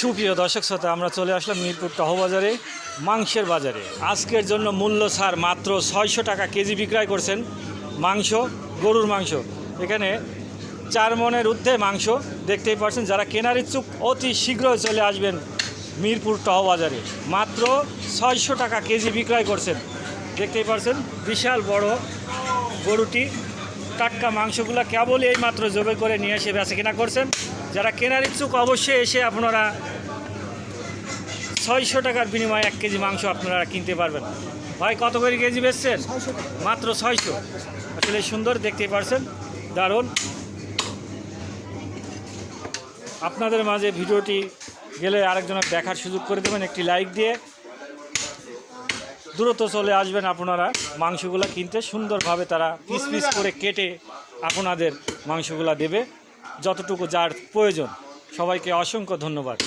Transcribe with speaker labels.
Speaker 1: সুপ্রিয় দর্শক শ্রোতা, আমরা চলে আসলাম মিরপুর টহবাজারে মাংসের বাজারে। আজকের জন্য মূল্য ছাড় মাত্র ছয়শো টাকা কেজি বিক্রয় করছেন মাংস, গরুর মাংস। এখানে চার মনের ঊর্ধ্বে মাংস দেখতেই পাচ্ছেন। যারা কেনার ইচ্ছুক, অতি শীঘ্রই চলে আসবেন মিরপুর টহবাজারে মাত্র ছয়শো টাকা কেজি বিক্রয় করছেন। দেখতেই পাচ্ছেন, বিশাল বড় গরুটি টাটকা মাংসগুলো কেবলই এই মাত্র জবে করে নিয়ে এসে বেচা কেনা করছেন। যারা কেনার ইচ্ছুক অবশ্যই এসে আপনারা ছয়শো টাকার বিনিময়ে এক কেজি মাংস আপনারা কিনতে পারবেন। ভাই কত করে কেজি বেচছেন? মাত্র ছয়শো। আসলে সুন্দর দেখতেই পারছেন। দারুণ। আপনাদের মাঝে ভিডিওটি গেলে আরেকজনের দেখার সুযোগ করে দেবেন। একটি লাইক দিয়ে দ্রুত চলে আসবেন আপনারা। মাংসগুলো কিনতে সুন্দরভাবে তারা পিস পিস করে কেটে আপনাদের মাংসগুলো দেবে, যতটুকু যার প্রয়োজন। সবাইকে অসংখ্য ধন্যবাদ।